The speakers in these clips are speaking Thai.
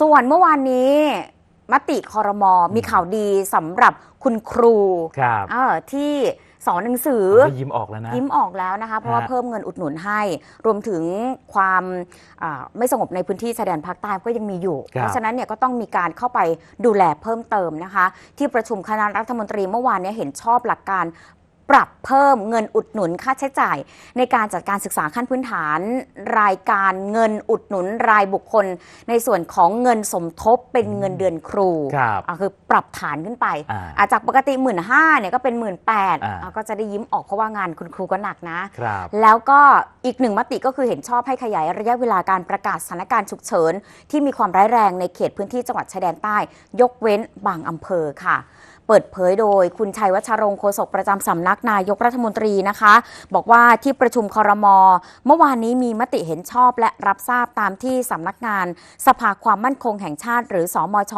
ส่วนเมื่อวานนี้มติคอรมอมีข่าวดีสำหรับคุณครูครับเออที่สอนหนังสือได้ยิ้มออกแล้วนะยิ้มออกแล้วนะคะ เพราะว่าฮะเพิ่มเงินอุดหนุนให้ รวมถึงความอ่าไม่สงบในพื้นที่ชายแดนภาคใต้ก็ยังมีอยู่ครับเพราะฉะนั้นเนี่ยก็ต้องมีการเข้าไปดูแลเพิ่มเติมนะคะ ที่ประชุมคณะรัฐมนตรีเมื่อวานเนี้เห็นชอบหลักการ ปรับเพิ่มเงินอุดหนุนค่าใช้จ่าย ในการจัดการศึกษาขั้นพื้นฐาน รายการเงินอุดหนุนรายบุคคล ในส่วนของเงินสมทบเป็นเงินเดือนครูครับอะคือปรับฐานขึ้นไปอ่าอาจากปกติหมื่นห้าเนี่ยก็เป็นหมื่นแปดอ่า ก็จะได้ยิ้มออกเพราะว่างานคุณครูก็หนักนะ ครับ แล้วก็อีกหนึ่งมติก็คือเห็นชอบให้ขยายระยะเวลาการประกาศสถานการณ์ฉุกเฉิน ที่มีความร้ายแรงในเขตพื้นที่จังหวัดชายแดนใต้ ยกเว้นบางอำเภอค่ะเปิดเผยโดยคุณชัยวัชรงค์โฆษกประจำสำนักนายกรัฐมนตรีนะคะ บอกว่าที่ประชุมคอรมอเมื่อวานนี้มีมติเห็นชอบและรับทราบตามที่สำนักงาน สภาความมั่นคงแห่งชาติ หรือสอมช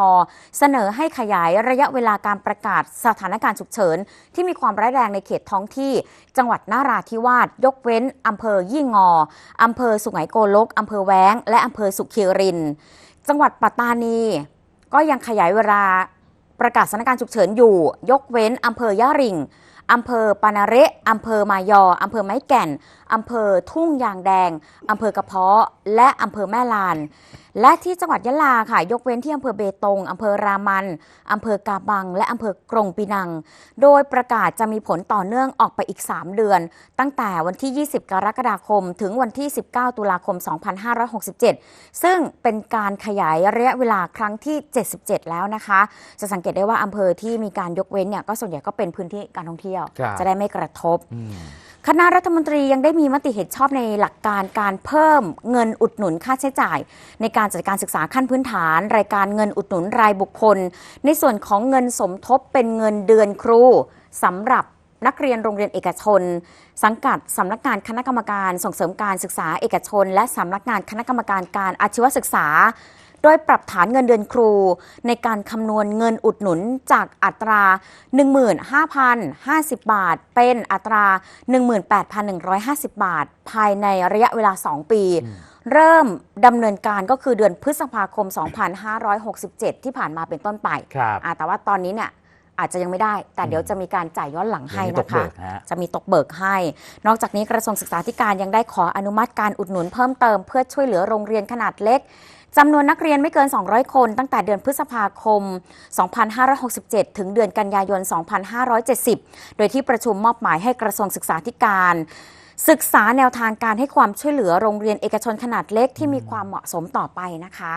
เสนอให้ขยายระยะเวลาการประกาศสถานการณ์ฉุกเฉิน ที่มีความร้ายแรงในเขตท้องที่ จังหวัดนาราธิวาสยกเว้นอำเภอยี่งออำเภอสุไหงโกลกอำเภอแว้ง และอำเภอสุขีริน จังหวัดปัตตานี ก็ยังขยายเวลา ประกาศสถานการณ์ฉุกเฉินอยู่ ยกเว้นอำเภอย่าริงอำเภอปานาเระอำเภอมายออำเภอไม้แก่นอำเภอทุ่งยางแดง อำเภอกระเพาะ และอำเภอแม่ลาน และที่จังหวัดยะลาค่ะ ยกเว้นที่อำเภอเบตง อำเภอรามัน อำเภอกาบัง และอำเภอกรงปีนัง โดยประกาศจะมีผลต่อเนื่องออกไปอีก 3 เดือน ตั้งแต่วันที่ 20 กรกฎาคม ถึงวันที่ 19 ตุลาคม 2567 ซึ่งเป็นการขยายระยะเวลาครั้งที่ 77 แล้วนะคะ จะสังเกตได้ว่าอำเภอที่มีการยกเว้นเนี่ยก็ส่วนใหญ่ก็เป็นพื้นที่การท่องเที่ยวครับจะได้ไม่กระทบอืม คณะรัฐมนตรียังได้มีมติเห็นชอบในหลักการการเพิ่มเงินอุดหนุนค่าใช้จ่าย ในการจัดการศึกษาขั้นพื้นฐาน รายการเงินอุดหนุนรายบุคคล ในส่วนของเงินสมทบเป็นเงินเดือนครูสำหรับนักเรียนโรงเรียนเอกชน สังกัดสำนักงานคณะกรรมการส่งเสริมการศึกษาเอกชน และสำนักงานคณะกรรมการการอาชีวศึกษา โดยปรับฐานเงินเดือนครู ในการคำนวณเงินอุดหนุนจากอัตรา 15,050 บาท เป็นอัตรา 18,150 บาท ภายในระยะเวลา 2 ปี เริ่มดำเนินการก็คือเดือนพฤษภาคม 2567 ที่ผ่านมาเป็นต้นไปครับอ่าแต่ว่าตอนนี้เนี่ยอาจจะยังไม่ได้ แต่เดี๋ยวจะมีการจ่ายย้อนหลังให้เดี๋ยวมีตนะกเบิคะกฮะจะมีตกเบิกให้ นอกจากนี้กระทรวงศึกษาธิการยังได้ขออนุมัติการอุดหนุนเพิ่มเติมเพื่อช่วยเหลือโรงเรียนขนาดเล็ก จำนวนนักเรียนไม่เกิน 200 คนตั้งแต่เดือนพฤษภาคม 2567 ถึงเดือนกันยายน 2570 โดยที่ประชุมมอบหมายให้กระทรวงศึกษาธิการ ศึกษาแนวทางการให้ความช่วยเหลือโรงเรียนเอกชนขนาดเล็กที่มีความเหมาะสมต่อไปนะคะ